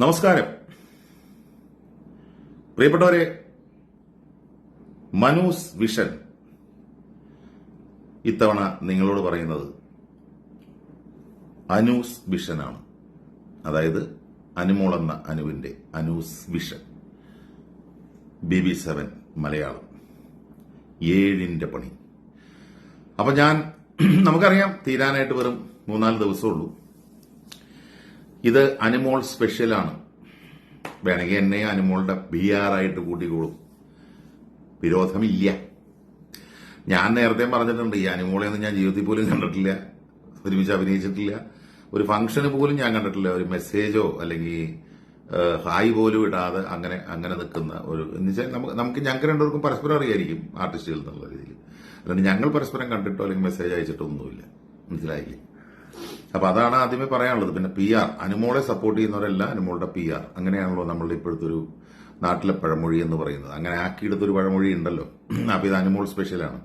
നമസ്കാരം. പ്രിയപ്പെട്ടവരെ മനൂസ് വിഷൻ. ഇത്തവണ നിങ്ങളോട് പറയുന്നത് അനൂസ് വിഷനാണ്. അതായത് അനുമോൾ എന്ന അനുവിന്റെ Anu's vision. B B seven Malayalam. ഏഴിന്റെ പണി. അപ്പൊ ഞാൻ നമുക്കറിയാം തീരാനായിട്ട് വെറും മൂന്നാൽ ദിവസമുള്ളൂ ഇത് അനിമോൾ സ്പെഷ്യലാണ് വേണമെങ്കിൽ എന്നെ അനിമോളുടെ ബി ആർ ആയിട്ട് കൂട്ടിക്കോളും. വിരോധമില്ല. ഞാൻ നേരത്തെ പറഞ്ഞിട്ടുണ്ട് ഈ അനിമോളെ ഒന്നും ഞാൻ ജീവിതത്തിൽ പോലും കണ്ടിട്ടില്ല. ഒരുമിച്ച് അഭിനയിച്ചിട്ടില്ല. ഒരു ഫംഗ്ഷന് പോലും ഞാൻ കണ്ടിട്ടില്ല. ഒരു മെസ്സേജോ അല്ലെങ്കിൽ ഹായ് പോലും ഇടാതെ അങ്ങനെ അങ്ങനെ നിൽക്കുന്ന ഒരു എന്നുവെച്ചാൽ നമുക്ക് നമുക്ക് ഞങ്ങൾക്ക് രണ്ടുപേർക്കും പരസ്പരം അറിയായിരിക്കും ആർട്ടിസ്റ്റുകൾ എന്നുള്ള രീതിയിൽ. അതുകൊണ്ട് ഞങ്ങൾ പരസ്പരം കണ്ടിട്ടോ അല്ലെങ്കിൽ മെസ്സേജ് അയച്ചിട്ടോ ഒന്നുമില്ല. മനസ്സിലായില്ലേ? അപ്പൊ അതാണ് ആദ്യമേ പറയാനുള്ളത്. പിന്നെ പി ആർ അനുമോളെ സപ്പോർട്ട് ചെയ്യുന്നവരല്ല അനുമോളുടെ പി ആർ അങ്ങനെയാണല്ലോ നമ്മളുടെ ഇപ്പോഴത്തെ ഒരു നാട്ടിലെ പഴമൊഴി എന്ന് പറയുന്നത്. അങ്ങനെ ആക്കിയെടുത്തൊരു പഴമൊഴി ഉണ്ടല്ലോ. അപ്പൊ ഇത് അനുമോൾ സ്പെഷ്യലാണ്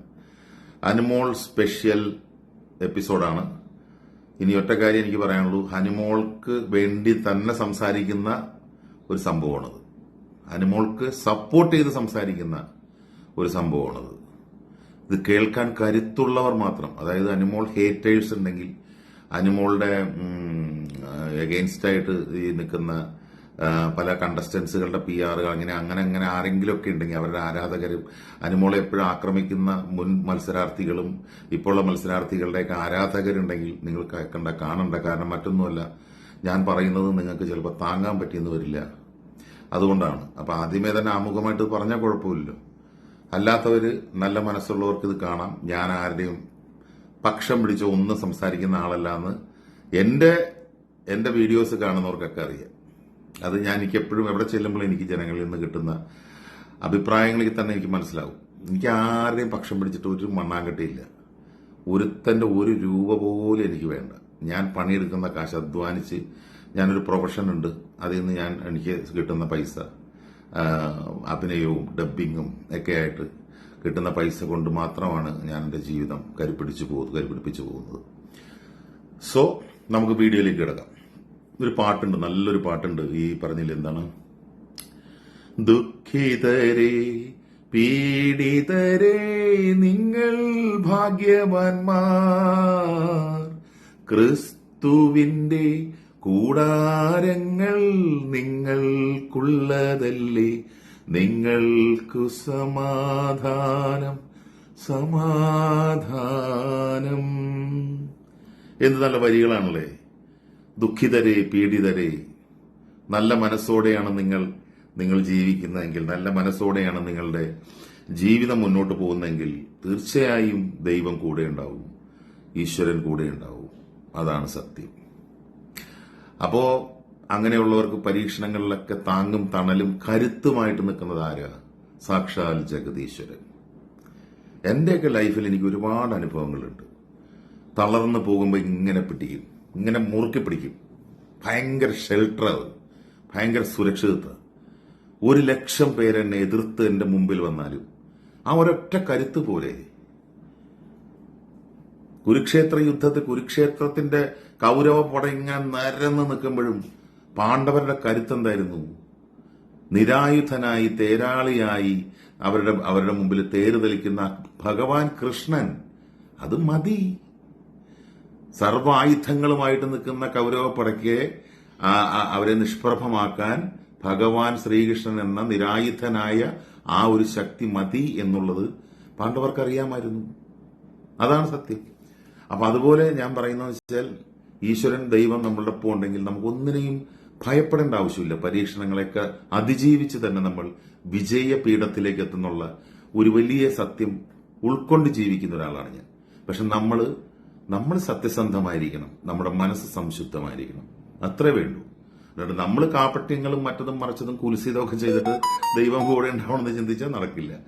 അനുമോൾ സ്പെഷ്യൽ എപ്പിസോഡാണ് ഇനി ഒറ്റ കാര്യം എനിക്ക് പറയാനുള്ളൂ. ഹനുമോൾക്ക് വേണ്ടി തന്നെ സംസാരിക്കുന്ന ഒരു സംഭവമാണത്. ഹനുമോൾക്ക് സപ്പോർട്ട് ചെയ്ത് സംസാരിക്കുന്ന ഒരു സംഭവമാണത്. ഇത് കേൾക്കാൻ കരുത്തുള്ളവർ മാത്രം. അതായത് അനുമോൾ ഹേറ്റേഴ്സ് ഉണ്ടെങ്കിൽ അനിമോളുടെ എഗെയിൻസ്റ്റ് ആയിട്ട് ഈ നിൽക്കുന്ന പല കണ്ടസ്റ്റൻസുകളുടെ പി ആറുകൾ അങ്ങനെ അങ്ങനെ അങ്ങനെ ആരെങ്കിലും ഒക്കെ ഉണ്ടെങ്കിൽ അവരുടെ ആരാധകരും അനിമോളെ എപ്പോഴും ആക്രമിക്കുന്ന മുൻ മത്സരാർത്ഥികളും ഇപ്പോഴുള്ള മത്സരാർത്ഥികളുടെയൊക്കെ ആരാധകരുണ്ടെങ്കിൽ നിങ്ങൾ കേൾക്കണ്ട കാണണ്ട. കാരണം മറ്റൊന്നുമല്ല ഞാൻ പറയുന്നത് നിങ്ങൾക്ക് ചിലപ്പോൾ താങ്ങാൻ പറ്റിയെന്ന് വരില്ല. അതുകൊണ്ടാണ്. അപ്പോൾ ആദ്യമേ തന്നെ ആമുഖമായിട്ട് പറഞ്ഞാൽ കുഴപ്പമില്ലല്ലോ. അല്ലാത്തവർ നല്ല മനസ്സുള്ളവർക്ക് ഇത് കാണാം. ഞാൻ ആരുടെയും പക്ഷം പിടിച്ച് ഒന്നും സംസാരിക്കുന്ന ആളല്ല എന്ന് എന്റെ എന്റെ വീഡിയോസ് കാണുന്നവർക്കൊക്കെ അറിയാം. അത് ഞാൻ എനിക്ക് എപ്പോഴും എവിടെ ചെല്ലുമ്പോൾ എനിക്ക് ജനങ്ങളിൽ നിന്ന് കിട്ടുന്ന അഭിപ്രായങ്ങളിൽ തന്നെ എനിക്ക് മനസ്സിലാവും. എനിക്ക് ആരുടെയും പക്ഷം പിടിച്ചിട്ട് ഒരു മണ്ണാങ്കട്ടിയില്ല. ഒരുത്തന്റെ ഒരു രൂപ പോലും എനിക്ക് വേണ്ട. ഞാൻ പണിയെടുക്കുന്ന കാശ് അധ്വാനിച്ച് ഞാനൊരു പ്രൊഫഷൻ ഉണ്ട്. അതിൽ നിന്ന് ഞാൻ എനിക്ക് കിട്ടുന്ന പൈസ അഭിനയവും ഡബ്ബിങ്ങും ഒക്കെ ആയിട്ട് കിട്ടുന്ന പൈസ കൊണ്ട് മാത്രമാണ് ഞാൻ എന്റെ ജീവിതം കരുപിടിച്ചു പോകുന്നത് കരുപിടിപ്പിച്ചു പോകുന്നത്. സോ നമുക്ക് വീഡിയോയിലേക്ക് കിടക്കാം. ഒരു പാട്ടുണ്ട് നല്ലൊരു പാട്ടുണ്ട് ഈ പറഞ്ഞില്ല എന്താണ്? ദുഃഖിതരെ പീഡിതരെ നിങ്ങൾ ഭാഗ്യവാന്മാർ. ക്രിസ്തുവിന്റെ കൂടാരങ്ങൾ നിങ്ങൾക്കുള്ളതല്ലേ. നിങ്ങൾക്കു സമാധാനം സമാധാനം. എന്ത് നല്ല വരികളാണല്ലേ? ദുഃഖിതരെ പീഡിതരെ. നല്ല മനസ്സോടെയാണ് നിങ്ങൾ നിങ്ങൾ ജീവിക്കുന്നതെങ്കിൽ നല്ല മനസ്സോടെയാണ് നിങ്ങളുടെ ജീവിതം മുന്നോട്ട് പോകുന്നതെങ്കിൽ തീർച്ചയായും ദൈവം കൂടെ ഉണ്ടാവും ഈശ്വരൻ കൂടെ ഉണ്ടാവും. അതാണ് സത്യം. അപ്പോ അങ്ങനെയുള്ളവർക്ക് പരീക്ഷണങ്ങളിലൊക്കെ താങ്ങും തണലും കരുത്തുമായിട്ട് നിൽക്കുന്നത് ആരാ? സാക്ഷാൽ ജഗദീശ്വരൻ. എന്റെയൊക്കെ ലൈഫിൽ എനിക്ക് ഒരുപാട് അനുഭവങ്ങളുണ്ട്. തളർന്നു പോകുമ്പോൾ ഇങ്ങനെ പിടിക്കും ഇങ്ങനെ മുറുക്കി പിടിക്കും. ഭയങ്കര ഷെൽട്ടർ ഭയങ്കര സുരക്ഷിതത്വം. ഒരു ലക്ഷം പേരെന്നെ എതിർത്ത് എന്റെ മുമ്പിൽ വന്നാലും ആ ഒരൊറ്റ കരുത്ത് പോലെ. കുരുക്ഷേത്ര യുദ്ധത്തിൽ കുരുക്ഷേത്രത്തിന്റെ കൗരവ പട ഇങ്ങനെ നിരന്ന് നിൽക്കുമ്പോഴും പാണ്ഡവരുടെ കരുത്തെന്തായിരുന്നു? നിരായുധനായി തേരാളിയായി അവരുടെ അവരുടെ മുമ്പിൽ തേര് തെളിക്കുന്ന ഭഗവാൻ കൃഷ്ണൻ അത് മതി. സർവായുധങ്ങളുമായിട്ട് നിൽക്കുന്ന കൗരവപ്പടയ്ക്ക് അവരെ നിഷ്പ്രഭമാക്കാൻ ഭഗവാൻ ശ്രീകൃഷ്ണൻ എന്ന നിരായുധനായ ആ ഒരു ശക്തി മതി എന്നുള്ളത് പാണ്ഡവർക്കറിയാമായിരുന്നു. അതാണ് സത്യം. അപ്പൊ അതുപോലെ ഞാൻ പറയുന്നത് വെച്ചാൽ ഈശ്വരൻ ദൈവം നമ്മളുടെ ഒപ്പം ഉണ്ടെങ്കിൽ നമുക്ക് ഒന്നിനെയും ഭയപ്പെടേണ്ട ആവശ്യമില്ല. പരീക്ഷണങ്ങളെയൊക്കെ അതിജീവിച്ച് തന്നെ നമ്മൾ വിജയ പീഠത്തിലേക്ക് എത്തുന്നുള്ള ഒരു വലിയ സത്യം ഉൾക്കൊണ്ട് ജീവിക്കുന്ന ഒരാളാണ് ഞാൻ. പക്ഷെ നമ്മൾ നമ്മൾ സത്യസന്ധമായിരിക്കണം. നമ്മുടെ മനസ്സ് സംശുദ്ധമായിരിക്കണം. അത്രേ വേണ്ടൂ. അല്ലാണ്ട് നമ്മൾ കാപ്പട്യങ്ങളും മറ്റതും മറിച്ചതും ഒക്കെ ചെയ്തിട്ട് ദൈവം കൂടെ ഉണ്ടാവണമെന്ന് ചിന്തിച്ചാൽ നടക്കില്ല.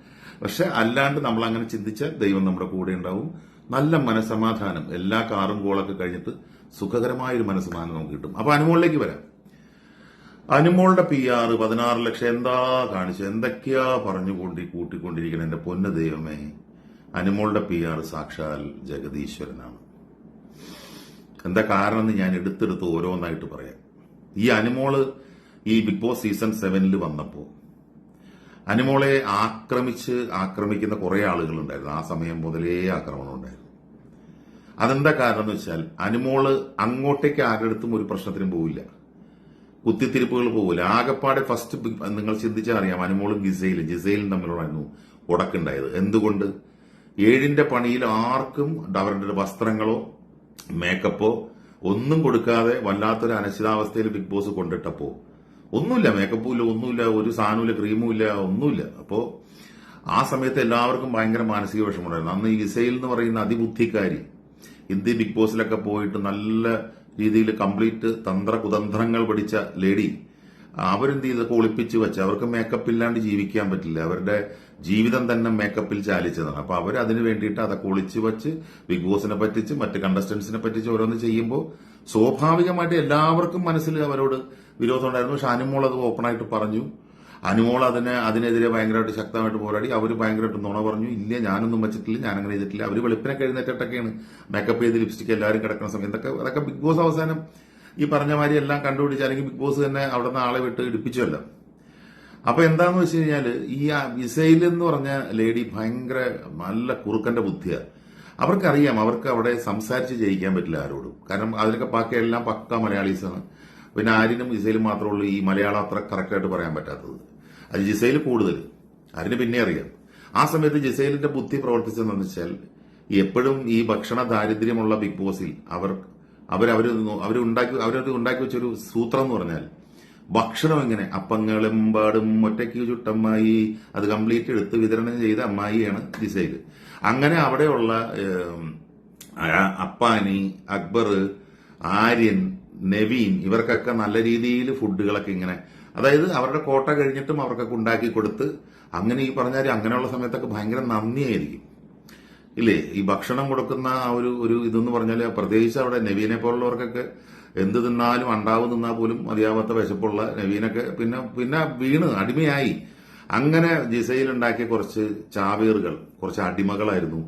പക്ഷെ അല്ലാണ്ട് നമ്മൾ അങ്ങനെ ചിന്തിച്ചാൽ ദൈവം നമ്മുടെ കൂടെ ഉണ്ടാവും. നല്ല മനസമാധാനം എല്ലാ കാറും കോളൊക്കെ കഴിഞ്ഞിട്ട് സുഖകരമായ ഒരു മനസ്സമാധാനം നമുക്ക് കിട്ടും. അപ്പൊ അനുമോളിലേക്ക് വരാം. അനുമോളുടെ പി ആർ പതിനാറ് ലക്ഷം. എന്താ കാണിച്ചു എന്തൊക്കെയാ പറഞ്ഞുകൊണ്ടി കൂട്ടിക്കൊണ്ടിരിക്കണം എന്റെ പൊന്ന ദൈവമേ? അനുമോളുടെ പി ആർ സാക്ഷാൽ ജഗദീശ്വരനാണ്. എന്താ കാരണം എന്ന് ഞാൻ എടുത്തെടുത്ത് ഓരോന്നായിട്ട് പറയാം. ഈ അനുമോൾ ഈ ബിഗ് ബോസ് സീസൺ സെവനിൽ വന്നപ്പോൾ അനുമോളെ ആക്രമിച്ച് ആക്രമിക്കുന്ന കുറെ ആളുകളുണ്ടായിരുന്നു. ആ സമയം മുതലേ ആക്രമണം ഉണ്ടായിരുന്നു. അതെന്താ കാരണം എന്ന് വെച്ചാൽ അനുമോൾ അങ്ങോട്ടേക്ക് ആരുടെ അടുത്തും ഒരു പ്രശ്നത്തിനും പോവില്ല. കുത്തിത്തിരിപ്പുകൾ പോകില്ല ആകെപ്പാടെ ഫസ്റ്റ് നിങ്ങൾ ചിന്തിച്ചാൽ അറിയാം അനുമോളും ഗിസയിലും ജിസയിലും തമ്മിലുള്ളായിരുന്നു ഉടക്കുണ്ടായത് എന്തുകൊണ്ട്? ഏഴിന്റെ പണിയിൽ ആർക്കും അവരുടെ വസ്ത്രങ്ങളോ മേക്കപ്പോ ഒന്നും കൊടുക്കാതെ വല്ലാത്തൊരു അനിശ്ചിതാവസ്ഥയിൽ ബിഗ് ബോസ് കൊണ്ടിട്ടപ്പോ ഒന്നുമില്ല മേക്കപ്പും ഇല്ല ഒന്നുമില്ല ഒരു സാധനമില്ല ക്രീമും ഇല്ല ഒന്നുമില്ല. അപ്പോ ആ സമയത്ത് എല്ലാവർക്കും ഭയങ്കര മാനസിക വിഷമമുണ്ടായിരുന്നു. അന്ന് ഈ ഗിസയിൽ എന്ന് പറയുന്ന അതിബുദ്ധിക്കാരി ഇന്ത്യ ബിഗ് ബോസിലൊക്കെ പോയിട്ട് നല്ല രീതിയിൽ കംപ്ലീറ്റ് തന്ത്ര കുതന്ത്രങ്ങൾ പഠിച്ച ലേഡി അവരെന്ത് ചെയ്തൊക്കെ ഒളിപ്പിച്ച് വെച്ച്. അവർക്ക് മേക്കപ്പ് ഇല്ലാണ്ട് ജീവിക്കാൻ പറ്റില്ല. അവരുടെ ജീവിതം തന്നെ മേക്കപ്പിൽ ചാലിച്ചതാണ്. അപ്പൊ അവർ അതിന് വേണ്ടിയിട്ട് അതൊക്കെ ഒളിച്ചു വെച്ച് ബിഗ് ബോസിനെ പറ്റിച്ച് മറ്റ് കണ്ടസ്റ്റന്റ്സിനെ പറ്റിച്ച് ഓരോന്ന് ചെയ്യുമ്പോൾ സ്വാഭാവികമായിട്ട് എല്ലാവർക്കും മനസ്സിൽ അവരോട് വിരോധം ഉണ്ടായിരുന്നു. പക്ഷെ അനുമോൾ അത് ഓപ്പണായിട്ട് പറഞ്ഞു. അനുമോൾ അതിനെ അതിനെതിരെ ഭയങ്കരമായിട്ട് ശക്തമായിട്ട് പോരാടി. അവർ ഭയങ്കരമായിട്ട് നുണ പറഞ്ഞു. ഇല്ല ഞാനൊന്നും വെച്ചിട്ടില്ല ഞാൻ അങ്ങനെ ചെയ്തിട്ടില്ല. അവർ വെളുപ്പിനെ എഴുന്നേറ്റിട്ടൊക്കെയാണ് മേക്കപ്പ് ചെയ്ത് ലിപ്സ്റ്റിക് എല്ലാവരും കിടക്കുന്ന സമയം. ഇതൊക്കെ അതൊക്കെ ബിഗ് ബോസ് അവസാനം ഈ പറഞ്ഞ മാതിരി എല്ലാം കണ്ടുപിടിച്ച് അല്ലെങ്കിൽ ബിഗ് ബോസ് തന്നെ അവിടെ നിന്ന് ആളെ വിട്ട് ഇടിപ്പിച്ചല്ലോ അപ്പൊ എന്താന്ന് വെച്ച് കഴിഞ്ഞാൽ ഈ മിസൈൽ എന്ന് പറഞ്ഞ ലേഡി ഭയങ്കര നല്ല കുറുക്കന്റെ ബുദ്ധിയാണ് അവർക്കറിയാം അവർക്ക് അവിടെ സംസാരിച്ച് ജയിക്കാൻ പറ്റില്ല ആരോടും. കാരണം അതിലൊക്കെ ബാക്കി എല്ലാം പക്ക മലയാളീസാണ്. പിന്നെ ആരിനും ഇസൈലും മാത്രമേ ഉള്ളൂ ഈ മലയാളം അത്ര കറക്റ്റായിട്ട് പറയാൻ പറ്റാത്തത്. അത് ജിസൈൽ കൂടുതൽ. അതിന് പിന്നെ അറിയാം. ആ സമയത്ത് ജിസൈലിന്റെ ബുദ്ധി പ്രവർത്തിച്ചതെന്ന് വെച്ചാൽ എപ്പോഴും ഈ ഭക്ഷണ ദാരിദ്ര്യമുള്ള ബിഗ് ബോസിൽ അവർ അവരവർ അവരുണ്ടാക്കി അവരത് ഉണ്ടാക്കി വെച്ചൊരു സൂത്രം എന്ന് പറഞ്ഞാൽ ഭക്ഷണം എങ്ങനെ? അപ്പങ്ങളും പാടും ഒറ്റയ്ക്ക് ചുട്ടമ്മായി അത് കംപ്ലീറ്റ് എടുത്ത് വിതരണം ചെയ്ത അമ്മായിയാണ് ജിസൈൽ അങ്ങനെ അവിടെയുള്ള അപ്പാനി അക്ബർ ആര്യൻ നവീൻ ഇവർക്കൊക്കെ നല്ല രീതിയിൽ ഫുഡുകളൊക്കെ ഇങ്ങനെ അതായത് അവരുടെ കോട്ട കഴിഞ്ഞിട്ടും അവർക്കൊക്കെ ഉണ്ടാക്കി കൊടുത്ത് അങ്ങനെ ഈ പറഞ്ഞാൽ അങ്ങനെയുള്ള സമയത്തൊക്കെ ഭയങ്കര നന്ദിയായിരിക്കും. ഇല്ലേ? ഈ ഭക്ഷണം കൊടുക്കുന്ന ആ ഒരു ഒരു ഇതെന്ന് പറഞ്ഞാൽ പ്രത്യേകിച്ച് അവിടെ നവീനെ പോലുള്ളവർക്കൊക്കെ എന്ത് തിന്നാലും അണ്ടാവ് തിന്നാൽ പോലും മതിയാവാത്ത വിശപ്പുള്ള നവീനൊക്കെ പിന്നെ പിന്നെ വീണ് അടിമയായി. അങ്ങനെ ജിസയിൽ ഉണ്ടാക്കിയ കുറച്ച് ചാവേറുകൾ കുറച്ച് അടിമകളായിരുന്നു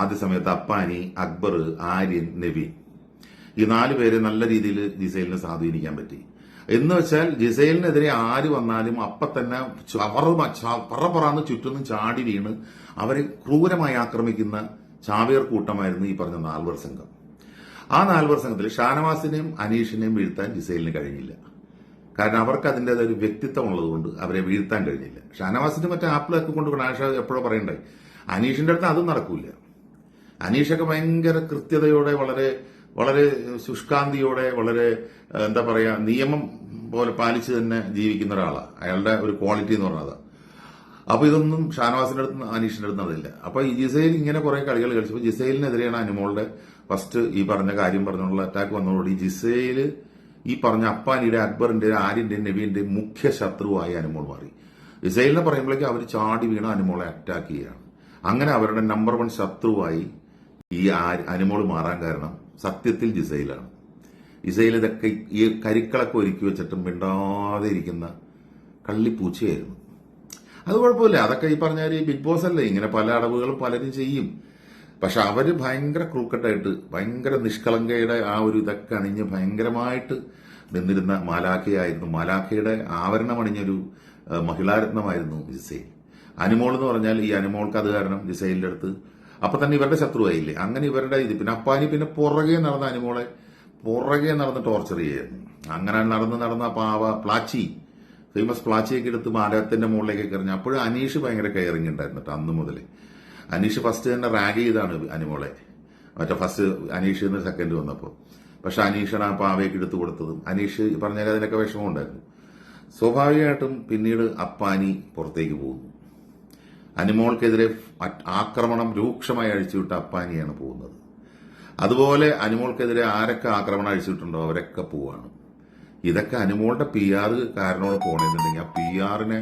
ആദ്യ സമയത്ത് അപ്പാനി അക്ബർ ആര്യൻ നവീൻ. ഈ നാല് പേരെ നല്ല രീതിയിൽ ജിസൈലിനെ സ്വാധീനിക്കാൻ പറ്റി. എന്ന് വെച്ചാൽ ജിസൈലിനെതിരെ ആര് വന്നാലും അപ്പൊ തന്നെ പറന്ന് ചുറ്റുന്നും ചാടി വീണ് അവരെ ക്രൂരമായി ആക്രമിക്കുന്ന ചാവേർ കൂട്ടമായിരുന്നു ഈ പറഞ്ഞ നാൽവർ സംഘം. ആ നാൽവർ സംഘത്തിൽ ഷാനവാസിനെയും അനീഷിനെയും വീഴ്ത്താൻ ജിസൈലിന് കഴിഞ്ഞില്ല. കാരണം അവർക്ക് അതിന്റെതായ ഒരു വ്യക്തിത്വം ഉള്ളതുകൊണ്ട് അവരെ വീഴ്ത്താൻ കഴിഞ്ഞില്ല. ഷാനവാസിന് മറ്റേ ആപ്പിളൊക്കെ കൊണ്ട് ആഷ എപ്പോഴും പറയണ്ടേ അനീഷിന്റെ അടുത്ത് അതും നടക്കൂല. അനീഷൊക്കെ ഭയങ്കര കൃത്യതയോടെ വളരെ വളരെ ശുഷ്കാന്തിയോടെ വളരെ എന്താ പറയാ നിയമം പോലെ പാലിച്ച് തന്നെ ജീവിക്കുന്ന ഒരാളാണ് അയാളുടെ ഒരു ക്വാളിറ്റി എന്ന് പറഞ്ഞത്. അപ്പൊ ഇതൊന്നും ഷാനവാസിന്റെ അടുത്ത് അനീഷിന്റെ അടുത്ത് അതില്ല അപ്പൊ ഈ ജിസൈൽ ഇങ്ങനെ കുറെ കളികൾ കളിച്ചപ്പോൾ ജിസൈലിനെതിരെയാണ് അനുമോളുടെ ഫസ്റ്റ് ഈ പറഞ്ഞ കാര്യം പറഞ്ഞുള്ള അറ്റാക്ക് വന്നതോടുകൂടി ജിസൈൽ ഈ പറഞ്ഞ അപ്പാനിയുടെ അക്ബറിന്റെ ആര്യന്റെയും നബീന്റെയും മുഖ്യ ശത്രുവായി അനുമോൾ മാറി. ജിസൈലിനെ പറയുമ്പോഴേക്കും അവർ ചാടി വീണ അനുമോളെ അറ്റാക്ക് ചെയ്യുകയാണ്. അങ്ങനെ അവരുടെ നമ്പർ വൺ ശത്രുവായി ഈ അനുമോൾ മാറാൻ കാരണം സത്യത്തിൽ ജിസൈലാണ്. ഇതൊക്കെ ഈ കരുക്കളൊക്കെ ഒരുക്കി വെച്ചിട്ടും മിണ്ടാതെ ഇരിക്കുന്ന കള്ളിപ്പൂച്ചയായിരുന്നു. അത് കുഴപ്പമില്ല. അതൊക്കെ ഈ പറഞ്ഞാൽ ഈ ബിഗ് ബോസ് അല്ലേ? ഇങ്ങനെ പല അടവുകളും പലരും ചെയ്യും. പക്ഷെ അവർ ഭയങ്കര ക്രൂക്കട്ടായിട്ട് ഭയങ്കര നിഷ്കളങ്കയുടെ ആ ഒരു ഇതൊക്കെ അണിഞ്ഞ് ഭയങ്കരമായിട്ട് നിന്നിരുന്ന മാലാഖയായിരുന്നു. മാലാഖയുടെ ആവരണം അണിഞ്ഞൊരു മഹിളാരത്നമായിരുന്നു ജിസൈൽ. അനുമോൾ എന്ന് പറഞ്ഞാൽ ഈ അനുമോൾക്ക് അത് കാരണം ജിസൈലിന്റെ അടുത്ത് അപ്പൊ തന്നെ ഇവരുടെ ശത്രുവായില്ലേ? അങ്ങനെ ഇവരുടെ ഇത്. പിന്നെ അപ്പാനി പിന്നെ പുറകെ നടന്ന അനുമോളെ പുറകെ നടന്ന് ടോർച്ചർ ചെയ്യായിരുന്നു. അങ്ങനെ നടന്ന് നടന്ന പാവ പ്ലാച്ചി ഫേമസ് പ്ലാച്ചിയൊക്കെ എടുത്ത് മാലയത്തിന്റെ മുകളിലേക്ക് എറിഞ്ഞു അപ്പോഴും അനീഷ് ഭയങ്കര കെയറിങ് ഉണ്ടായിരുന്നു അന്ന് മുതൽ അനീഷ് ഫസ്റ്റ് തന്നെ റാഗ് ചെയ്താണ് അനുമോളെ മറ്റേ ഫസ്റ്റ് അനീഷ് എന്ന് സെക്കൻഡ് വന്നപ്പോൾ പക്ഷെ അനീഷാണ് ആ പാവയ്ക്ക് എടുത്തു കൊടുത്തതും. അനീഷ് പറഞ്ഞാൽ അതിനൊക്കെ വിഷമം ഉണ്ടായിരുന്നു. സ്വാഭാവികമായിട്ടും പിന്നീട് അപ്പാനി പുറത്തേക്ക് പോകുന്നു. അനുമോൾക്കെതിരെ ആക്രമണം രൂക്ഷമായി അഴിച്ചുവിട്ട അപ്പാനിയാണ് പോകുന്നത്. അതുപോലെ അനിമോൾക്കെതിരെ ആരൊക്കെ ആക്രമണം അഴിച്ചിട്ടുണ്ടോ അവരൊക്കെ പോവാണ്. ഇതൊക്കെ അനുമോളുടെ പി ആർ കാരനോട് പോണെന്നുണ്ടെങ്കിൽ ആ പി ആറിനെ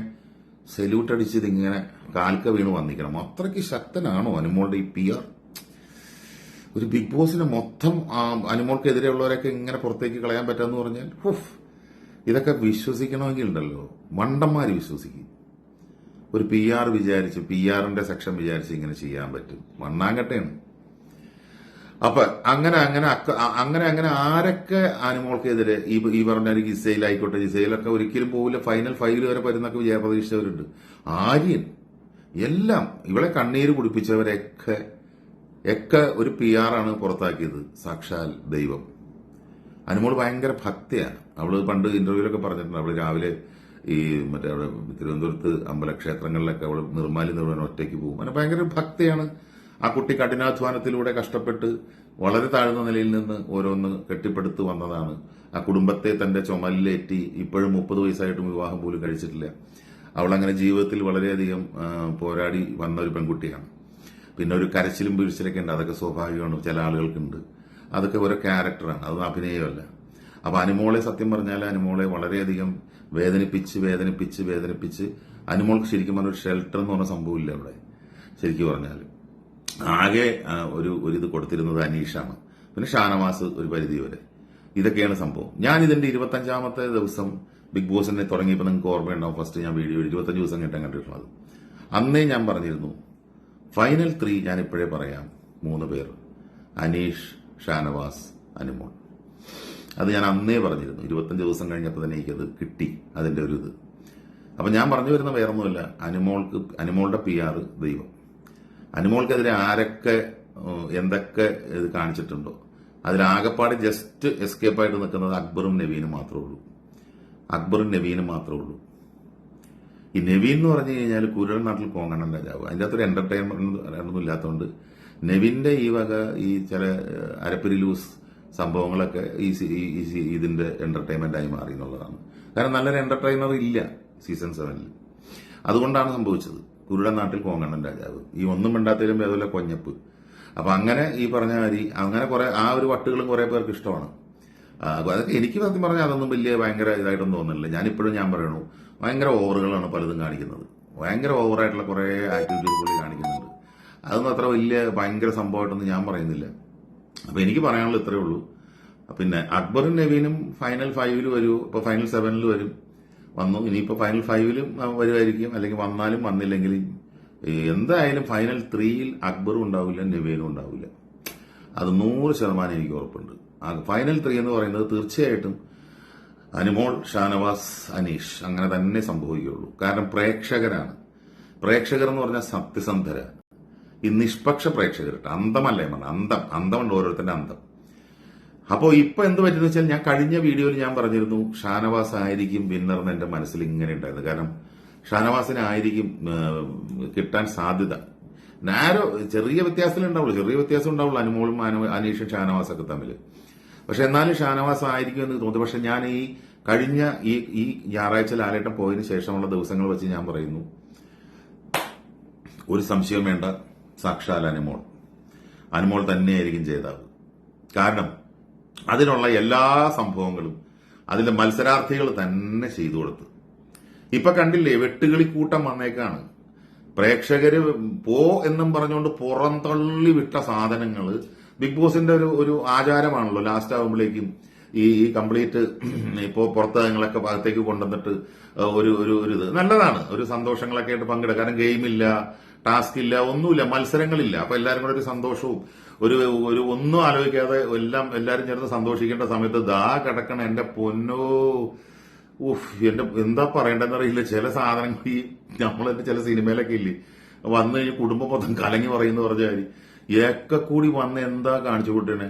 സല്യൂട്ട് അടിച്ചത് ഇങ്ങനെ കാൽക്ക വീണ് വന്നിക്കണം അത്രയ്ക്ക് ശക്തനാണോ അനുമോളുടെ ഈ പി ആർ ഒരു ബിഗ് ബോസിന് മൊത്തം അനിമോൾക്കെതിരെയുള്ളവരൊക്കെ ഇങ്ങനെ പുറത്തേക്ക് കളയാൻ പറ്റാന്ന് പറഞ്ഞാൽ ഇതൊക്കെ വിശ്വസിക്കണമെങ്കിൽ ഉണ്ടല്ലോ മണ്ടന്മാര് വിശ്വസിക്കും. ഒരു പി ആർ വിചാരിച്ച് പി ആറിന്റെ സെക്ഷൻ വിചാരിച്ച് ഇങ്ങനെ ചെയ്യാൻ പറ്റും. മണ്ണാങ്കട്ടയാണ്. അപ്പൊ അങ്ങനെ അങ്ങനെ അങ്ങനെ അങ്ങനെ ആരൊക്കെ ആനിമോൾക്കെതിരെ ഈ ഈ പറഞ്ഞ ഒരു ഗിസയിലായിക്കോട്ടെ ഗിസയിലൊക്കെ ഒരിക്കലും പോവില്ല. ഫൈനൽ ഫൈവിൽ വരെ വരുന്നൊക്കെ വിജയപ്രതീക്ഷിച്ചവരുണ്ട്. ആര്യൻ എല്ലാം ഇവളെ കണ്ണീര് കുടിപ്പിച്ചവരൊക്കെ ഒക്കെ ഒരു പി ആണ് പുറത്താക്കിയത്. സാക്ഷാൽ ദൈവം. അനുമോൾ ഭയങ്കര ഭക്തിയാണ്. അവൾ പണ്ട് ഇന്റർവ്യൂലൊക്കെ പറഞ്ഞിട്ടുണ്ട്. അവൾ രാവിലെ ഈ മറ്റേ അവിടെ തിരുവനന്തപുരത്ത് അമ്പലക്ഷേത്രങ്ങളിലൊക്കെ അവിടെ നിർമ്മാല്യം നിർവഹണം ഒറ്റയ്ക്ക് പോകും. അങ്ങനെ ഭയങ്കര ഭക്തിയാണ്. ആ കുട്ടി കഠിനാധ്വാനത്തിലൂടെ കഷ്ടപ്പെട്ട് വളരെ താഴ്ന്ന നിലയിൽ നിന്ന് ഓരോന്ന് കെട്ടിപ്പടുത്ത് വന്നതാണ്. ആ കുടുംബത്തെ തന്റെ ചുമലിലേറ്റി ഇപ്പോഴും മുപ്പത് വയസ്സായിട്ടും വിവാഹം പോലും കഴിച്ചിട്ടില്ല. അവളങ്ങനെ ജീവിതത്തിൽ വളരെയധികം പോരാടി വന്ന ഒരു പെൺകുട്ടിയാണ്. പിന്നെ ഒരു കരച്ചിലും പിഴിച്ചിലൊക്കെ ഉണ്ട്. അതൊക്കെ സ്വാഭാവികമാണ്. ചില ആളുകൾക്കുണ്ട്. അതൊക്കെ ഓരോ ക്യാരക്ടറാണ്. അതൊന്നും അഭിനയമല്ല. അപ്പൊ അനുമോളെ സത്യം പറഞ്ഞാൽ അനുമോളെ വളരെയധികം വേദനിപ്പിച്ച് വേദനിപ്പിച്ച് വേദനിപ്പിച്ച്. അനുമോൾക്ക് ശരിക്കും പറഞ്ഞ ഒരു ഷെൽട്ടർ എന്ന് പറഞ്ഞ സംഭവമില്ല അവിടെ ശരിക്കും പറഞ്ഞാൽ ആകെ ഒരു ഒരു ഇത് കൊടുത്തിരുന്നത് അനീഷാണ്. പിന്നെ ഷാനവാസ് ഒരു പരിധി വരെ. ഇതൊക്കെയാണ് സംഭവം. ഞാൻ ഇതിന്റെ ഇരുപത്തഞ്ചാമത്തെ ദിവസം ബിഗ് ബോസിനെ തുടങ്ങിയപ്പോൾ നിങ്ങൾക്ക് ഓർമ്മയുണ്ടാവും. ഫസ്റ്റ് ഞാൻ വീഡിയോ ഇരുപത്തഞ്ച് ദിവസം കിട്ടാൻ കണ്ടിട്ടുള്ളത് അന്നേ ഞാൻ പറഞ്ഞിരുന്നു ഫൈനൽ ത്രീ ഞാൻ ഇപ്പോഴേ പറയാം മൂന്ന് പേർ. അനീഷ് ഷാനവാസ് അനുമോൾ. അത് ഞാൻ അന്നേ പറഞ്ഞിരുന്നു. ഇരുപത്തഞ്ച് ദിവസം കഴിഞ്ഞപ്പോൾ തന്നെ എനിക്കത് കിട്ടി അതിന്റെ ഒരു ഇത്. അപ്പം ഞാൻ പറഞ്ഞു വരുന്ന വേറൊന്നുമില്ല. അനുമോൾക്ക് അനുമോളുടെ പി ആർ ദൈവം. അനുമോൾക്കെതിരെ ആരൊക്കെ എന്തൊക്കെ ഇത് കാണിച്ചിട്ടുണ്ടോ? അതിലാകപ്പാട് ജസ്റ്റ് എസ്കേപ്പായിട്ട് നിൽക്കുന്നത് അക്ബറും നവീനും മാത്രമേ ഉള്ളൂ. അക്ബറും നവീനും മാത്രമേ ഉള്ളൂ. ഈ നവീൻ എന്ന് പറഞ്ഞു കഴിഞ്ഞാൽ കുരുടൻ നാട്ടിൽ കോങ്ങണ്ണൻ രാജാവ്. അതിന്റെ അകത്തൊരു എന്റർടൈൻമെന്റ് ഒന്നും ഇല്ലാത്തതുകൊണ്ട് നെവിന്റെ ഈ വക ഈ ചില അരപ്പിരി ലൂസ് സംഭവങ്ങളൊക്കെ ഈ ഈ ഇതിന്റെ എന്റർടൈൻമെന്റ് ആയി മാറി എന്നുള്ളതാണ്. കാരണം നല്ലൊരു എന്റർടൈനർ ഇല്ല സീസൺ സെവനിൽ അതുകൊണ്ടാണ് സംഭവിച്ചത്. കുരുടെ നാട്ടിൽ കോങ്കണ്ണൻ രാജാവ്. ഈ ഒന്നും മിണ്ടാത്തതിലും അതുപോലെ കൊഞ്ഞപ്പ്. അപ്പൊ അങ്ങനെ ഈ പറഞ്ഞ കാര്യം അങ്ങനെ കുറെ ആ ഒരു വട്ടുകളും കുറെ പേർക്ക് ഇഷ്ടമാണ്. അതൊക്കെ എനിക്ക് സത്യം പറഞ്ഞാൽ അതൊന്നും വലിയ ഭയങ്കര ഇതായിട്ടൊന്നും തോന്നുന്നില്ല. ഞാനിപ്പോഴും ഞാൻ പറയണു ഭയങ്കര ഓവറുകളാണ് പലതും കാണിക്കുന്നത്. ഭയങ്കര ഓവറായിട്ടുള്ള കുറെ ആക്ടിവിറ്റീസ് കൂടി കാണിക്കുന്നുണ്ട്. അതൊന്നും അത്ര വലിയ ഭയങ്കര സംഭവമായിട്ടൊന്നും ഞാൻ പറയുന്നില്ല. അപ്പൊ എനിക്ക് പറയാനുള്ളത് ഇത്രയേ ഉള്ളൂ. പിന്നെ അക്ബറും നവീനും ഫൈനൽ ഫൈവിൽ വരൂ. ഇപ്പൊ ഫൈനൽ സെവനിൽ വരും. വന്നു. ഇനിയിപ്പോ ഫൈനൽ ഫൈവിലും വരുമായിരിക്കും. അല്ലെങ്കിൽ വന്നാലും വന്നില്ലെങ്കിൽ എന്തായാലും ഫൈനൽ ത്രീയിൽ അക്ബറും ഉണ്ടാവില്ല നവീനും ഉണ്ടാവില്ല. അത് നൂറ് ശതമാനം എനിക്ക് ഉറപ്പുണ്ട്. ഫൈനൽ ത്രീ എന്ന് പറയുന്നത് തീർച്ചയായിട്ടും അനുമോൾ ഷാനവാസ് അനീഷ്. അങ്ങനെ തന്നെ സംഭവിക്കുകയുള്ളൂ. കാരണം പ്രേക്ഷകരാണ്. പ്രേക്ഷകർ എന്ന് പറഞ്ഞാൽ സത്യസന്ധര. ഈ നിഷ്പക്ഷ പ്രേക്ഷകർ അന്തമല്ലേ പറഞ്ഞത് അന്തം അന്തമുണ്ട് ഓരോരുത്തരുടെ അന്തം. അപ്പോൾ ഇപ്പൊ എന്ത് പറ്റുന്ന വെച്ചാൽ ഞാൻ കഴിഞ്ഞ വീഡിയോയിൽ ഞാൻ പറഞ്ഞിരുന്നു ഷാനവാസ് ആയിരിക്കും വിന്നർ എന്ന് എന്റെ മനസ്സിൽ ഇങ്ങനെ ഉണ്ടായിരുന്നു. കാരണം ഷാനവാസിനായിരിക്കും കിട്ടാൻ സാധ്യത. നാരോ ചെറിയ വ്യത്യാസം ഉണ്ടാവുള്ളൂ ചെറിയ വ്യത്യാസം ഉണ്ടാവുള്ളൂ അനുമോളും അനു- അനീഷും ഷാനവാസൊക്കെ തമ്മിൽ. പക്ഷെ എന്നാലും ഷാനവാസ് ആയിരിക്കും എന്ന് തോന്നുന്നു പക്ഷെ ഞാൻ ഈ കഴിഞ്ഞ ഈ ഈ ഞായറാഴ്ച ലാലേട്ടം പോയതിനു ശേഷമുള്ള ദിവസങ്ങൾ വെച്ച് ഞാൻ പറയുന്നു. ഒരു സംശയം വേണ്ട. സാക്ഷാൽ അനുമോൾ. അനുമോൾ തന്നെയായിരിക്കും ജേതാവ്. കാരണം അതിനുള്ള എല്ലാ സംഭവങ്ങളും അതിന്റെ മത്സരാർത്ഥികൾ തന്നെ ചെയ്തു കൊടുത്തു. ഇപ്പൊ കണ്ടില്ലേ വെട്ടുകളിക്കൂട്ടം വന്നേക്കാണ്. പ്രേക്ഷകര് പോ എന്നും പറഞ്ഞുകൊണ്ട് പുറന്തള്ളി വിട്ട സാധനങ്ങൾ ബിഗ് ബോസിന്റെ ഒരു ഒരു ആചാരമാണല്ലോ. ലാസ്റ്റ് ആകുമ്പോഴേക്കും ഈ ഈ കംപ്ലീറ്റ് ഇപ്പോ പുറത്തകങ്ങളൊക്കെ ഭാഗത്തേക്ക് കൊണ്ടുവന്നിട്ട് ഒരു ഒരു ഒരു ഇത്. നല്ലതാണ്. ഒരു സന്തോഷങ്ങളൊക്കെ ആയിട്ട് പങ്കിടുക. കാരണം ഗെയിമില്ല. ടാസ്ക് ഇല്ല ഒന്നുമില്ല മത്സരങ്ങളില്ല. അപ്പൊ എല്ലാവരും കൂടെ ഒരു സന്തോഷവും ഒരു ഒരു ഒന്നും ആലോചിക്കാതെ എല്ലാം എല്ലാവരും ചേർന്ന് സന്തോഷിക്കേണ്ട സമയത്ത് ദാ കിടക്കണ എന്റെ പൊന്നോ. ഉഫ് എന്റെ എന്താ പറയണ്ടെന്ന് അറിയില്ല. ചില സാധനങ്ങൾ ഈ നമ്മളെന്റെ ചില സിനിമയിലൊക്കെ ഇല്ലേ? വന്നു കഴിഞ്ഞ് കുടുംബം മൊത്തം കലങ്ങി പറയുന്ന പറഞ്ഞ ഏക്കെ കൂടി വന്ന് എന്താ കാണിച്ചു കൂട്ടണേ?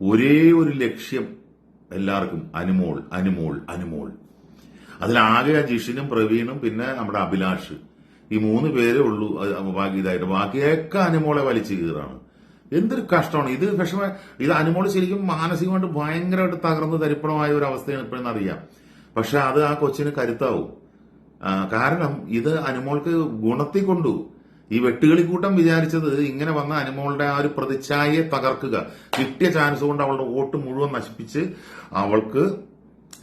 ഒരേ ഒരു ലക്ഷ്യം എല്ലാവർക്കും. അനുമോൾ അനുമോൾ അനുമോൾ. അതിലാകെ ജിഷിനും പ്രവീണും പിന്നെ നമ്മുടെ അഭിലാഷ്. ഈ മൂന്ന് പേരേ ഉള്ളൂ ബാക്കി ഇതായിട്ട്. ബാക്കിയൊക്കെ അനുമോളെ വലിച്ചു കീറാണ്. എന്തൊരു കഷ്ടമാണ്. ഇത് പക്ഷേ ഇത് അനുമോൾ ശരിക്കും മാനസികമായിട്ട് ഭയങ്കരമായിട്ട് തകർന്ന് തരിപ്പണമായ ഒരു അവസ്ഥയാണ് ഇപ്പോഴെന്ന് അറിയാം. പക്ഷെ അത് ആ കൊച്ചിന് കരുത്താവും. കാരണം ഇത് അനുമോൾക്ക് ഗുണത്തിൽ കൊണ്ടു. ഈ വെട്ടുകളിക്കൂട്ടം വിചാരിച്ചത് ഇങ്ങനെ വന്ന അനുമോളുടെ ആ ഒരു പ്രതിച്ഛായയെ തകർക്കുക. കിട്ടിയ ചാൻസ് കൊണ്ട് അവളുടെ വോട്ട് മുഴുവൻ നശിപ്പിച്ച് അവൾക്ക്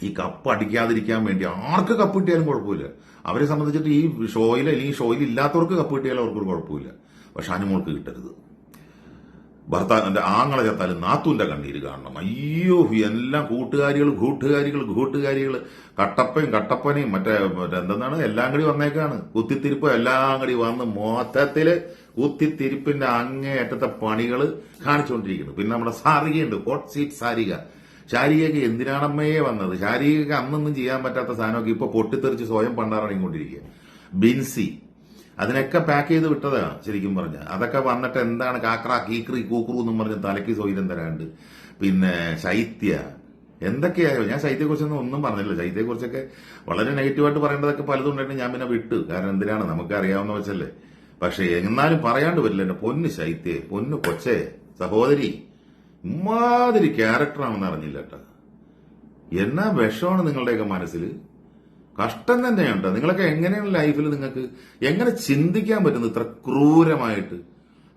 ഈ കപ്പ് അടിക്കാതിരിക്കാൻ വേണ്ടി ആർക്ക് കപ്പ് കിട്ടിയാലും കുഴപ്പമില്ല. അവരെ സംബന്ധിച്ചിട്ട് ഈ ഷോയിൽ അല്ലെങ്കിൽ ഷോയിൽ ഇല്ലാത്തവർക്ക് കപ്പ് കിട്ടിയാലും അവർക്കൊരു കുഴപ്പമില്ല. പക്ഷെ അനുമോൾക്ക് കിട്ടരുത്. ഭർത്താവ് എന്റെ ആങ്ങളെ ചത്താലും നാത്തൂന്റെ കണ്ണീര് കാണണം. അയ്യോ എല്ലാം കൂട്ടുകാരികൾ കൂട്ടുകാരികൾ കൂട്ടുകാരികൾ. കട്ടപ്പയും കട്ടപ്പനയും മറ്റേ മറ്റേ എന്തെന്നാണ് എല്ലാം കൂടി വന്നേക്കാണ്. കുത്തിത്തിരിപ്പ് എല്ലാം കൂടി വന്ന് മൊത്തത്തിൽ കുത്തിത്തിരിപ്പിന്റെ അങ്ങേയറ്റത്തെ പണികൾ കാണിച്ചുകൊണ്ടിരിക്കുന്നു. പിന്നെ നമ്മുടെ സാരികയുണ്ട് ഹോട്ട് സീറ്റ് സാരിക. ശാരികയ്ക്ക് എന്തിനാണമ്മയെ വന്നത്? ശാരികയ്ക്ക് അന്നൊന്നും ചെയ്യാൻ പറ്റാത്ത സാധനമൊക്കെ ഇപ്പൊ പൊട്ടിത്തെറിച്ച് സ്വയം പണ്ടാറണിക്കൊണ്ടിരിക്കുക ബിൻസി. അതിനൊക്കെ പാക്ക് ചെയ്ത് വിട്ടതാണ് ശരിക്കും പറഞ്ഞ. അതൊക്കെ വന്നിട്ട് എന്താണ് കാക്ര കീക്രി കൂക്രു എന്നും പറഞ്ഞ് തലയ്ക്ക് സ്വൈരം തരാണ്ട്. പിന്നെ ശൈത്യ. എന്തൊക്കെയായോ ഞാൻ ശൈത്യയെക്കുറിച്ചൊന്നും ഒന്നും പറഞ്ഞില്ല. ശൈത്യയെക്കുറിച്ചൊക്കെ വളരെ നെഗറ്റീവായിട്ട് പറയേണ്ടതൊക്കെ പലതും ഉണ്ടായിട്ട് ഞാൻ പിന്നെ വിട്ടു. കാരണം എന്തിനാണ്? നമുക്ക് അറിയാവുന്ന വെച്ചല്ലേ പക്ഷേ എന്നാലും പറയാണ്ട് വരില്ല എന്റെ പൊന്ന് ശൈത്യേ പൊന്ന് കൊച്ചേ സഹോദരി. ഇമാതിരി ക്യാരക്ടറാണെന്ന് അറിഞ്ഞില്ല കേട്ടോ. എന്നാ വിഷമാണ് നിങ്ങളുടെയൊക്കെ മനസ്സിൽ കഷ്ടം തന്നെയുണ്ട് നിങ്ങളൊക്കെ എങ്ങനെയാണ് ലൈഫിൽ നിങ്ങൾക്ക് എങ്ങനെ ചിന്തിക്കാൻ പറ്റുന്നു ഇത്ര ക്രൂരമായിട്ട്?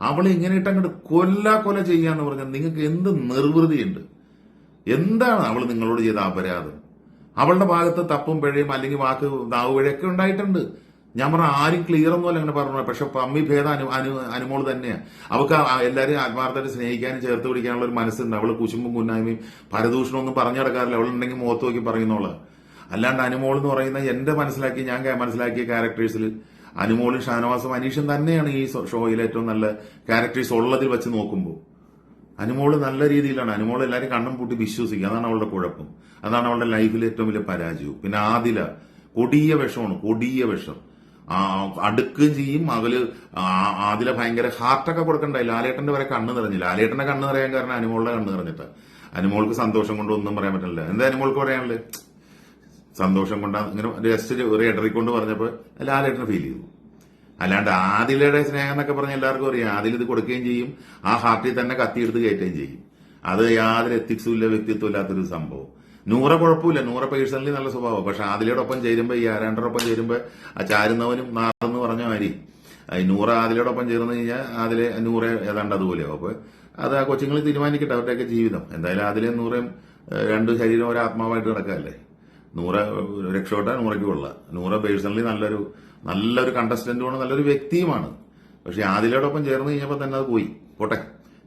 അവളെ ഇങ്ങനെ ഇട്ട് അങ്ങോട്ട് കൊല്ല കൊല ചെയ്യാന്ന് പറഞ്ഞാൽ നിങ്ങൾക്ക് എന്ത് നിർവൃതിയുണ്ട്? എന്താണ് അവൾ നിങ്ങളോട് ചെയ്ത അപരാധം? അവളുടെ ഭാഗത്ത് തപ്പും പിഴയും അല്ലെങ്കിൽ വാക്ക് നാവ് പിഴയൊക്കെ ഉണ്ടായിട്ടുണ്ട്. ഞാൻ പറഞ്ഞ ആരും ക്ലിയർ ഒന്നുമല്ല അങ്ങനെ പറഞ്ഞു പക്ഷെ അമ്മി ഭേദ അനു അനു അനുമോൾ തന്നെയാണ് അവൾക്ക് എല്ലാവരും ആത്മാർത്ഥമായിട്ട് സ്നേഹിക്കാനും ചേർത്ത് പിടിക്കാനുള്ള ഒരു മനസ്സുണ്ട്. അവൾ കുശുമ്പും കുന്നായ്മയും പരദൂഷണം ഒന്നും പറഞ്ഞു നടക്കാറില്ല. അവളുണ്ടെങ്കിൽ മുഖത്ത് നോക്കി പറയുന്നോൾ. അല്ലാണ്ട് അനുമോൾ എന്ന് പറയുന്ന എന്റെ മനസ്സിലാക്കി ഞാൻ മനസ്സിലാക്കിയ ക്യാരക്ടേഴ്സിൽ അനുമോളും ഷാനവാസും അനീഷും തന്നെയാണ് ഈ ഷോയിൽ ഏറ്റവും നല്ല ക്യാരക്ടേഴ്സ് ഉള്ളതിൽ വെച്ച് നോക്കുമ്പോൾ അനുമോൾ നല്ല രീതിയിലാണ്. അനുമോൾ എല്ലാവരും കണ്ണും പൂട്ടി വിശ്വസിക്കുക അതാണ് അവളുടെ കുഴപ്പം. അതാണ് അവളുടെ ലൈഫിൽ ഏറ്റവും വലിയ പരാജയവും. പിന്നെ ആദില കൊടിയ വിഷമാണ്. കൊടിയ വിഷം. അടുക്കുകയും ചെയ്യും. അതിൽ അതിലെ ഭയങ്കര ഹാർട്ടൊക്കെ കൊടുക്കണ്ടായി. ലാലേട്ടന്റെ വരെ കണ്ണ് നിറഞ്ഞു. ലാലേട്ടന്റെ കണ്ണ് നിറയാൻ കാരണം അനുമോളുടെ കണ്ണ് നിറഞ്ഞിട്ട്. അനുമോൾക്ക് സന്തോഷം കൊണ്ട് ഒന്നും പറയാൻ പറ്റില്ല. എന്താ അനുമോൾക്ക് പറയാനുള്ളത്? സന്തോഷം കൊണ്ട് ഇങ്ങനെ ജസ്റ്റ് ഒരു ഇടറിക്കൊണ്ട് പറഞ്ഞപ്പോൾ ലാലേട്ടന് ഫീൽ ചെയ്തു. അല്ലാണ്ട് ആദിലയുടെ സ്നേഹം എന്നൊക്കെ പറഞ്ഞ എല്ലാവർക്കും അറിയാം. ആദിൽ ഇത് കൊടുക്കുകയും ചെയ്യും. ആ ഹാർട്ടിൽ തന്നെ കത്തിയെടുത്ത് കയറ്റുകയും ചെയ്യും. അത് യാതൊരു എത്തിക്സും ഇല്ല വ്യക്തിത്വം ഇല്ലാത്തൊരു സംഭവം. നൂറ കുഴപ്പമില്ല നൂറ പേഴ്സണലി നല്ല സ്വഭാവം. പക്ഷെ ആദിലയോടൊപ്പം ഒപ്പം ചേരുമ്പോ ഈ ആരാണ്ടരുടെ ഒപ്പം ചേരുമ്പോ ആ ചാരുന്നവനും നാറെന്ന് പറഞ്ഞ മാതിരി. നൂറ ആദിലയോടൊപ്പം ചേർന്ന് കഴിഞ്ഞാൽ ആദിലെ നൂറ് ഏതാണ്ട് അതുപോലെയാവും. അപ്പൊ അത് ആ കൊച്ചുങ്ങൾ തീരുമാനിക്കട്ടെ അവരുടെയൊക്കെ ജീവിതം. എന്തായാലും ആദിലെ നൂറേം രണ്ടു ശരീരം ഒരു ആത്മാവായിട്ട് കിടക്കല്ലേ? നൂറ രക്ഷപ്പെട്ട നൂറയ്ക്ക് കൊള്ള. നൂറ പേഴ്സണലി നല്ലൊരു നല്ലൊരു കണ്ടസ്റ്റന്റുമാണ് നല്ലൊരു വ്യക്തിയുമാണ്. പക്ഷെ ആദിലയോടൊപ്പം ചേർന്ന് കഴിഞ്ഞപ്പോൾ തന്നെ അത് പോയി. പോട്ടെ.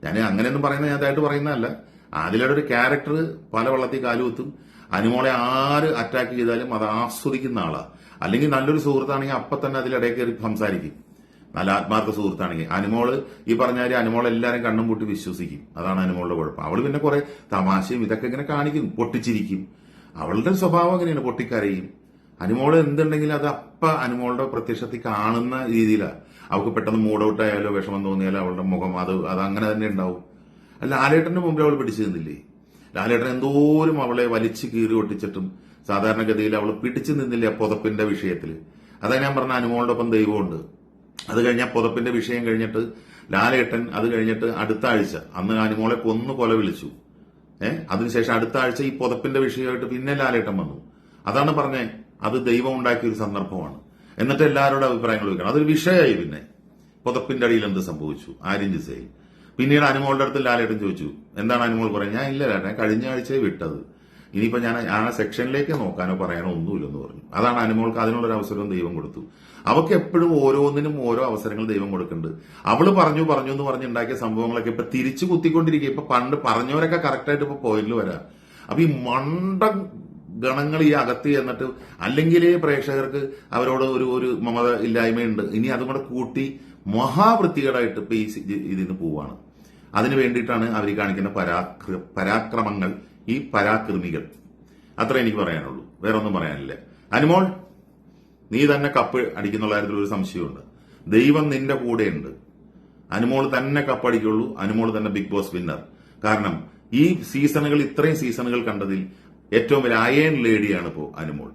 ഞാൻ അങ്ങനെയൊന്നും പറയുന്ന ഞാൻ ഇതായിട്ട് പറയുന്നതല്ല. ആദിലയുടെ ഒരു ക്യാരക്ടർ പല വള്ളത്തിൽ കാലുകുത്തും. അനുമോളെ ആര് അറ്റാക്ക് ചെയ്താലും അത് ആസ്വദിക്കുന്ന ആളാണ് അല്ലെങ്കിൽ നല്ലൊരു സുഹൃത്താണെങ്കിൽ അപ്പൊ തന്നെ അതിലിടയിൽ കയറി സംസാരിക്കും. നല്ല ആത്മാർത്ഥ സുഹൃത്താണെങ്കിൽ. അനുമോൾ ഈ പറഞ്ഞാൽ അനുമോൾ എല്ലാവരും കണ്ണും പൂട്ടി വിശ്വസിക്കും. അതാണ് അനുമോളുടെ കുഴപ്പം. അവൾ പിന്നെ കുറെ തമാശയും ഇതൊക്കെ ഇങ്ങനെ കാണിക്കും പൊട്ടിച്ചിരിക്കും. അവളുടെ സ്വഭാവം അങ്ങനെയാണ് പൊട്ടിക്കരയും. അനുമോൾ എന്തുണ്ടെങ്കിലും അത് അപ്പ അനുമോളുടെ പ്രത്യക്ഷത്തിൽ കാണുന്ന രീതിയിലാണ് അവൾക്ക് പെട്ടെന്ന് മൂഡ് ഔട്ട് വിഷമം തോന്നിയാലോ അവളുടെ മുഖം അത് അത് അങ്ങനെ തന്നെ ഉണ്ടാവും. ലാലേട്ടന്റെ മുമ്പിൽ അവൾ പിടിച്ചു നിന്നില്ലേ ലാലേട്ടൻ എന്തോരം അവളെ വലിച്ചു കീറി ഒട്ടിച്ചിട്ടും സാധാരണഗതിയിൽ അവൾ പിടിച്ചു നിന്നില്ല പുതപ്പിന്റെ വിഷയത്തിൽ അതാ ഞാൻ പറഞ്ഞ അനുമോളുടെ ഒപ്പം ദൈവമുണ്ട്. അത് കഴിഞ്ഞാൽ പുതപ്പിന്റെ വിഷയം കഴിഞ്ഞിട്ട് ലാലേട്ടൻ അത് കഴിഞ്ഞിട്ട് അടുത്ത ആഴ്ച അന്ന് അനുമോളെ കൊന്നു കൊല വിളിച്ചു. ഏഹ് അതിനുശേഷം അടുത്ത ആഴ്ച ഈ പുതപ്പിന്റെ വിഷയമായിട്ട് പിന്നെ ലാലേട്ടൻ വന്നു. അതാണ് പറഞ്ഞേ അത് ദൈവം ഉണ്ടാക്കിയ ഒരു സന്ദർഭമാണ്. എന്നിട്ട് എല്ലാവരുടെ അഭിപ്രായങ്ങൾ വെക്കണം അതൊരു വിഷയമായി പിന്നെ. പുതപ്പിന്റെ അടിയിൽ എന്ത് സംഭവിച്ചു? ആര്യൻ ജിസയിൽ. പിന്നീട് അനുമോളുടെ അടുത്ത് ലാലേട്ടൻ ചോദിച്ചു എന്താണ് അനുമോൾ പറയുന്നത്? ഞാൻ ഇല്ല ലാലേട്ടൻ കഴിഞ്ഞ ആഴ്ചയെ വിട്ടത്. ഇനിയിപ്പോ ഞാൻ ആ സെക്ഷനിലേക്ക് നോക്കാനോ പറയാനോ ഒന്നുമില്ലെന്ന് പറഞ്ഞു. അതാണ് അനുമോൾക്ക് അതിനുള്ളൊരു അവസരം ദൈവം കൊടുത്തു. അവൾക്ക് എപ്പോഴും ഓരോന്നിനും ഓരോ അവസരങ്ങൾ ദൈവം കൊടുക്കുന്നുണ്ട്. അവൾ പറഞ്ഞു പറഞ്ഞു എന്ന് പറഞ്ഞുണ്ടാക്കിയ സംഭവങ്ങളൊക്കെ ഇപ്പൊ തിരിച്ചു കുത്തിക്കൊണ്ടിരിക്കുക ഇപ്പൊ പണ്ട് പറഞ്ഞവരൊക്കെ കറക്റ്റായിട്ട് ഇപ്പൊ പോയിന്റിൽ വരാം. അപ്പൊ ഈ മണ്ട ഗണങ്ങൾ ഈ അകത്ത് ചെന്നിട്ട് അല്ലെങ്കിലേ പ്രേക്ഷകർക്ക് അവരോട് ഒരു ഒരു മമത ഇല്ലായ്മയുണ്ട്. ഇനി അതും കൂടെ കൂട്ടി മഹാവൃത്തികേടായിട്ട് ഇപ്പൊ ഈ ഇതിന് പോവാണ്. അതിനു വേണ്ടിയിട്ടാണ് അവർ കാണിക്കുന്ന പരാക്ര പരാക്രമങ്ങൾ ഈ പരാക്രമികൾ. അത്ര എനിക്ക് പറയാനുള്ളൂ. വേറെ ഒന്നും പറയാനില്ല. അനുമോൾ നീ തന്നെ കപ്പ് അടിക്കുന്ന കാര്യത്തിൽ ഒരു സംശയമുണ്ട് ദൈവം നിന്റെ കൂടെയുണ്ട്. അനുമോൾ തന്നെ കപ്പ് കപ്പടിക്കുള്ളൂ അനുമോൾ തന്നെ ബിഗ് ബോസ് വിന്നർ. കാരണം ഈ സീസണുകൾ ഇത്രയും സീസണുകൾ കണ്ടതിൽ ഏറ്റവും വലിയ അയൺ ലേഡിയാണ് ഇപ്പോൾ അനുമോൾ.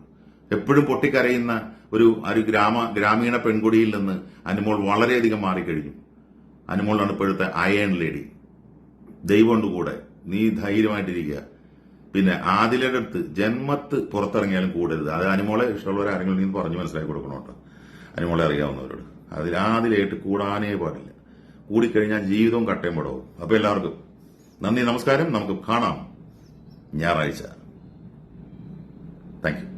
എപ്പോഴും പൊട്ടിക്കരയുന്ന ഒരു ഒരു ഗ്രാമ ഗ്രാമീണ പെൺകുടിയിൽ നിന്ന് അനുമോൾ വളരെയധികം മാറിക്കഴിഞ്ഞു. അനുമോളാണ് ഇപ്പോഴത്തെ അയൺ ലേഡി. ദൈവമുണ്ട് കൂടെ. നീ ധൈര്യമായിട്ടിരിക്കുക. പിന്നെ ആദിലയുടെ അടുത്ത് ജന്മത്ത് പുറത്തിറങ്ങിയാലും കൂടരുത്. അത് അനുമോളെ ഇഷ്ടമുള്ളവരെ ആരെങ്കിലും നീ പറഞ്ഞു മനസ്സിലാക്കി കൊടുക്കണം കേട്ടോ. അനുമോളെ അറിയാവുന്നവരോട്. അതിൽ ആദിലായിട്ട് കൂടാനേ പാടില്ല. കൂടിക്കഴിഞ്ഞാൽ ജീവിതവും കട്ടയും പടവും. അപ്പൊ എല്ലാവർക്കും നന്ദി നമസ്കാരം. നമുക്ക് കാണാം. ഞായറാഴ്ച. Thank you